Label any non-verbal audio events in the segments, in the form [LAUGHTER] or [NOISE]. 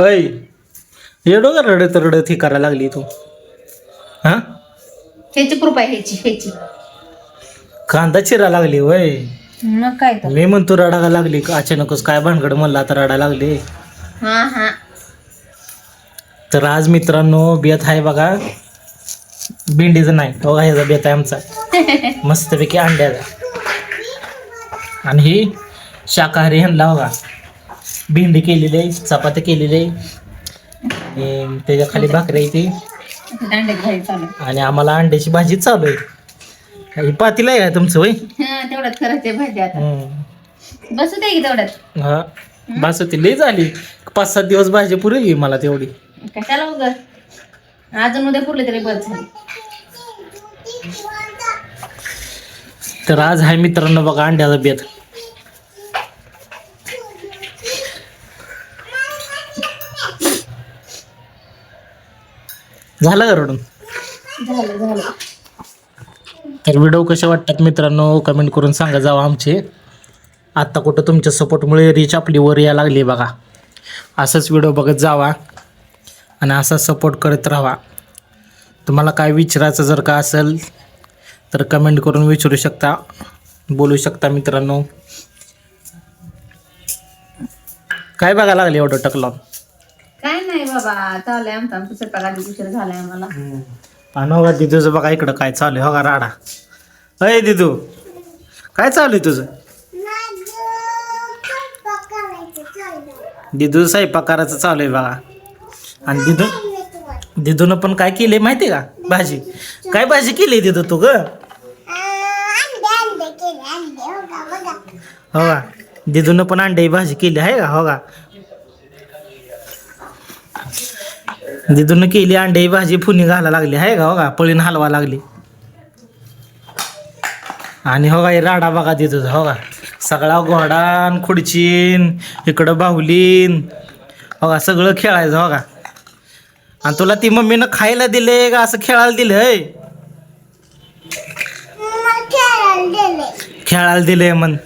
अय येडो का रडत रडत ही करायला लागली तू. हा? ह्याची कृपा आहे ह्याची ह्याची. कांदा चिरा लागली वय. मग काय तर. मी म्हणतो रडायला लागली का अचानकच काय भानगड म्हणला आता रडायला लागली. हा हा. तर आज मित्रांनो बेत आहे बघा. भेंडीचं नाही तो ह्याचा बेत आहे आमचा. [LAUGHS] मस्तपैकी अंड्याचा. आणि ही शाकाहारी ह्यांना बघा. भेंडी केलेली आहे चपाती केलेली आहे. त्याच्याखाली भाकरी आहे ती. चालू आणि आम्हाला अंड्याची भाजी चालू आहे. पातीला आहे का तुमचं वय हा तेवढ्यात करायचे भाजी आता. बसू दे तेवढ्यात. हा बस होती लई झाली. पाच सात दिवस भाजी पुरेली मला तेवढी. कशाला उगत अजून उद्या पुरले तरी बस. झाली तर आज आहे मित्रांनो बघा अंड्याचा बेत. झालं का रडून? झालं झालं. तर व्हिडिओ कसे वाटतात मित्रांनो? कमेंट करून सांगा जावं आमचे. आत्ता कुठं तुमच्या सपोर्टमुळे रीच आपली वर या लागली बघा. असंच व्हिडिओ बघत जावा आणि असाच सपोर्ट करत राहा. तुम्हाला काय विचारायचं जर का असेल तर कमेंट करून विचारू शकता. बोलू शकता मित्रांनो. काय बघा लागले एवढं टकलं काय नाही बाबा चाललंय आमचा आमचा स्वयंपाक आधी उशीर झालाय आम्हाला. आणि हो का दिदूचं बघा इकडं काय चालू आहे. हो का राडा. अय दिदू. काय चालू आहे तुझं? दिदू स्वयंपाक करायचं चालू आहे बघा. आणि दिदू दिदूनं पण काय केले माहिती का? भाजी. काय भाजी केली दिदू तू ग? हो का दिदूनं पण अंड्याची भाजी केली आहे का? हो का दिदूनं केली अंड्याची भाजी फुनी घाला लागली. आहे का हो का? पळीन हलवा लागली. आणि हो का राडा बघा दिदू हो का? सगळा घोडान खुडचीन इकडं बाहुलीन. हो का? सगळं खेळायचं हो का? आणि तुला ती मम्मीनं खायला दिले का? असं खेळायला दिलं हय खेळायला दिले म्हण.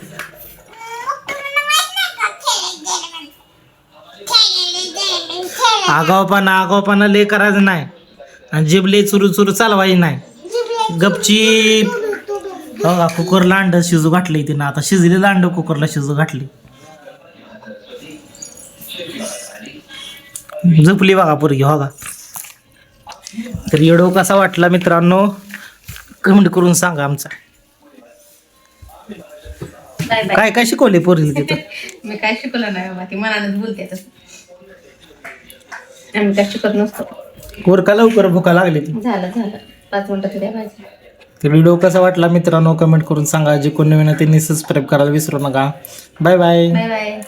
आगावपणा आगावपणा लय करायचं नाही. आणि जीभ लय चुरू चुरू चालवायची नाही. गपचीप हो का कुकरला अंड शिजू घातली तिनं. आता शिजलेलं अंड कुकरला शिजू घातली झोपली बघा पोरगी हो का? तर व्हिडिओ कसा वाटला मित्रांनो? कमेंट करून सांगा आमचा. काय काय शिकवले पोरीला तिथं? मी काय शिकवलं नाही बाबा ती मनानच बोलते तसं. आम्ही काय शिकत नसतो. वर का लवकर भुका लागली ती. झालं झालं. पाच मिनिटं द्या भाजी तर व्हिडिओ कसा वाटला मित्रांनो? कमेंट करून सांगा. जे कोणी नवीन आहे त्यांनी सबस्क्राईब करायला विसरू नका. Bye bye bye bye